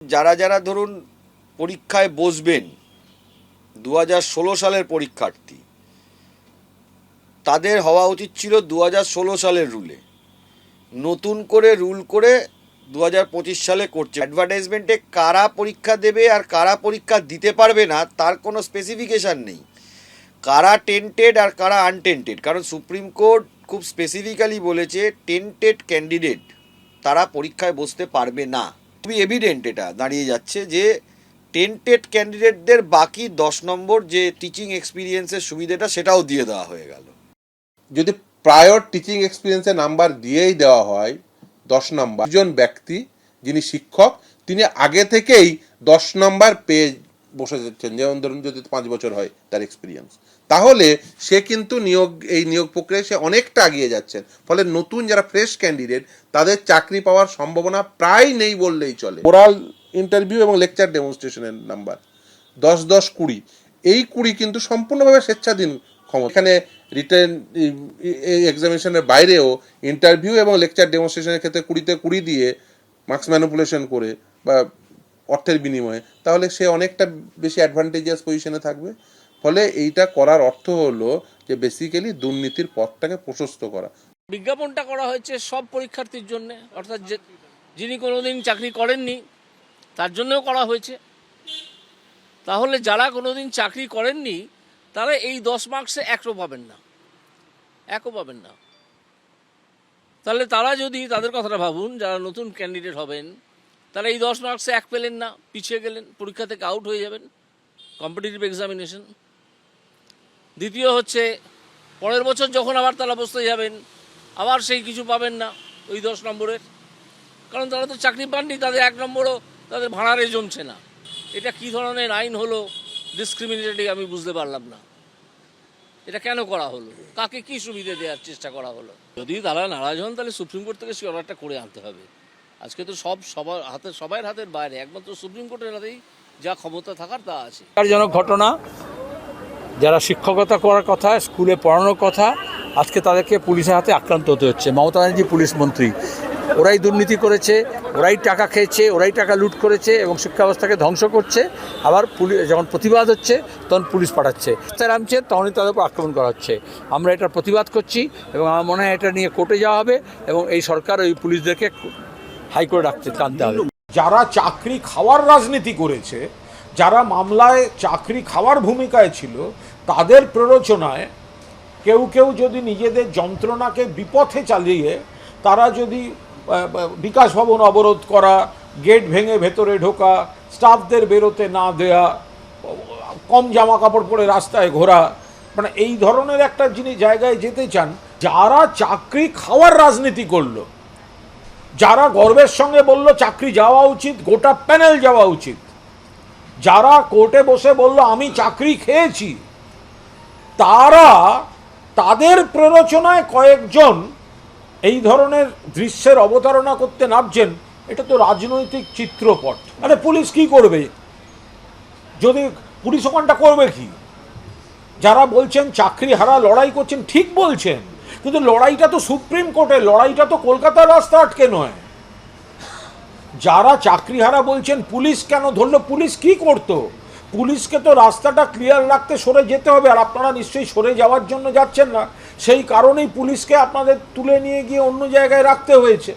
যারা যারা ধরুন পরীক্ষায় বসবেন দু হাজার ষোলো সালের পরীক্ষার্থী, তাদের হওয়া উচিত ছিল দু হাজার ষোলো সালের রুলে। নতুন করে রুল করে দু হাজার পঁচিশ সালে করছে। অ্যাডভার্টাইজমেন্টে কারা পরীক্ষা দেবে আর কারা পরীক্ষা দিতে পারবে না, তার কোনো স্পেসিফিকেশান নেই। কারা টেন্টেড আর কারা আনটেন্টেড কারণ সুপ্রিম কোর্ট খুব স্পেসিফিক্যালি বলেছে টেন্টেড ক্যান্ডিডেট তারা পরীক্ষায় বসতে পারবে না। খুবই এভিডেন্ট এটা, দাঁড়িয়ে যাচ্ছে যে টেন্টেড ক্যান্ডিডেটদের বাকি দশ নম্বর যে টিচিং এক্সপিরিয়েন্সের সুবিধাটা সেটাও দিয়ে দেওয়া হয়ে গেল। যদি প্রায়র টিচিং এক্সপিরিয়েন্সের নাম্বার দিয়েই দেওয়া হয়, দশ নম্বর একজন ব্যক্তি যিনি শিক্ষক, তিনি আগে থেকেই দশ নম্বর পেয়ে বসে যাচ্ছেন। যেমন ধরুন যদি পাঁচ বছর হয় তার এক্সপিরিয়েন্স তাহলে সে কিন্তু নিয়োগ, এই নিয়োগ প্রক্রিয়ায় সে অনেকটা এগিয়ে যাচ্ছেন। ফলে নতুন যারা ফ্রেশ ক্যান্ডিডেট তাদের চাকরি পাওয়ার সম্ভাবনা প্রায় নেই বললেই চলে। ওরাল ইন্টারভিউ এবং লেকচার ডেমনস্ট্রেশনের নাম্বার দশ দশ কুড়ি। এই কুড়ি কিন্তু সম্পূর্ণভাবে স্বেচ্ছাধীন ক্ষমতা। এখানে রিটার্ন এক্সামিনেশনের বাইরেও ইন্টারভিউ এবং লেকচার ডেমনস্ট্রেশনের ক্ষেত্রে কুড়িতে কুড়ি দিয়ে মার্কস ম্যানুপুলেশন করে বা অর্থের বিনিময়ে, তাহলে সে অনেকটা বেশি অ্যাডভান্টেজিয়াস পজিশনে থাকবে। ফলে এইটা করার অর্থ হলো যে বেসিক্যালি দুর্নীতির পথটাকে প্রশস্ত করা। বিজ্ঞাপনটা করা হয়েছে সব পরীক্ষার্থীর জন্য, অর্থাৎ যে, যিনি কোনোদিন চাকরি করেননি, তার জন্যও করা হয়েছে। তাহলে যারা কোনোদিন চাকরি করেননি, তারা এই দশ মার্কসে একও পাবেন না। একও পাবেন না। তাহলে তারা যদি, তাদের কথাটা ভাবুন, যারা নতুন ক্যান্ডিডেট হবেন, তারা এই দশ মার্কসে এক পেলেন না, পিছিয়ে গেলেন, পরীক্ষা থেকে আউট হয়ে যাবেন কম্পিটিটিভ এক্সামিনেশন দ্বিতীয় হচ্ছে, পরের বছর যখন আবার তারা বসতে যাবেন, আবার সেই কিছু পাবেন না ওই দশ নম্বরের। কারণ তারা তো চাকরি পাননি, তাদের এক নম্বরও তাদের ভাড়ারে জমছে না। এটা কি ধরনের আইন হলো ডিসক্রিমিনেটরি আমি বুঝতে পারলাম না। এটা কেন করা হলো? কাকে কি সুবিধে দেওয়ার চেষ্টা করা হলো? যদি তারা নারাজ হন, তাহলে সুপ্রিম কোর্ট থেকে সেই অর্ডারটা করে আনতে হবে। আজকে তো সব সবার হাতে সবার হাতের বাইরে, একমাত্র সুপ্রিম কোর্টের হাতেই যা ক্ষমতা থাকার তা আছে। ঘটনা যারা শিক্ষকতা করার কথা, স্কুলে পড়ানোর কথা, আজকে তাদেরকে পুলিশের হাতে আক্রান্ত হতে হচ্ছে। মমতা ব্যানার্জি পুলিশ মন্ত্রী। ওরাই দুর্নীতি করেছে, ওরাই টাকা খেয়েছে, ওরাই টাকা লুট করেছে এবং শিক্ষা ব্যবস্থাকে ধ্বংস করছে। আবার পুলিশ যখন প্রতিবাদ হচ্ছে, তখন পুলিশ পাঠাচ্ছে। রাস্তায় নামছে, তখনই তাদের উপর আক্রমণ করা হচ্ছে। আমরা এটার প্রতিবাদ করছি এবং আমার মনে হয় এটা নিয়ে কোর্টে যাওয়া হবে এবং এই সরকার ওই পুলিশদেরকে হাইকোর্টে রাখতে টানতে হবে। যারা চাকরি খাওয়ার রাজনীতি করেছে যারা মামলায় চাকরি খাওয়ার ভূমিকায় ছিল, তাদের প্ররোচনায় কেউ কেউ যদি নিজেদের যন্ত্রণাকে বিপথে চালিয়ে তারা যদি বিকাশ ভবন অবরোধ করা, গেট ভেঙে ভেতরে ঢোকা, স্টাফদের বেরোতে না দেয়া, কম জামা কাপড় পরে রাস্তায় ঘোরা মানে এই ধরনের একটা যিনি জায়গায় যেতে চান, যারা চাকরি খাওয়ার রাজনীতি করল, যারা গর্বের সঙ্গে বলল, চাকরি যাওয়া উচিত, গোটা প্যানেল যাওয়া উচিত। যারা কোর্টে বসে বলল, আমি চাকরি খেয়েছি, তারা তাদের প্ররোচনায় কয়েকজন এই ধরনের দৃশ্যের অবতারণা করতে নামছেন। এটা তো রাজনৈতিক চিত্রপট। আরে পুলিশ কি করবে? যদি পুলিশ ওখানটা করবে কি? যারা বলছেন চাকরি হারা লড়াই করছেন, ঠিক বলছেন। কিন্তু লড়াইটা তো সুপ্রিম কোর্টে লড়াইটা তো কলকাতার রাস্তা আটকে নয়। যারা চাকরিহারা বলছেন, পুলিশ কেন ধরলো? পুলিশ কি করতো? পুলিশকে তো রাস্তাটা ক্লিয়ার রাখতে সরে যেতে হবে, আর আপনারা নিশ্চয়ই সরে যাওয়ার জন্য যাচ্ছেন না। সেই কারণেই পুলিশকে আপনাদের তুলে নিয়ে গিয়ে অন্য জায়গায় রাখতে হয়েছে।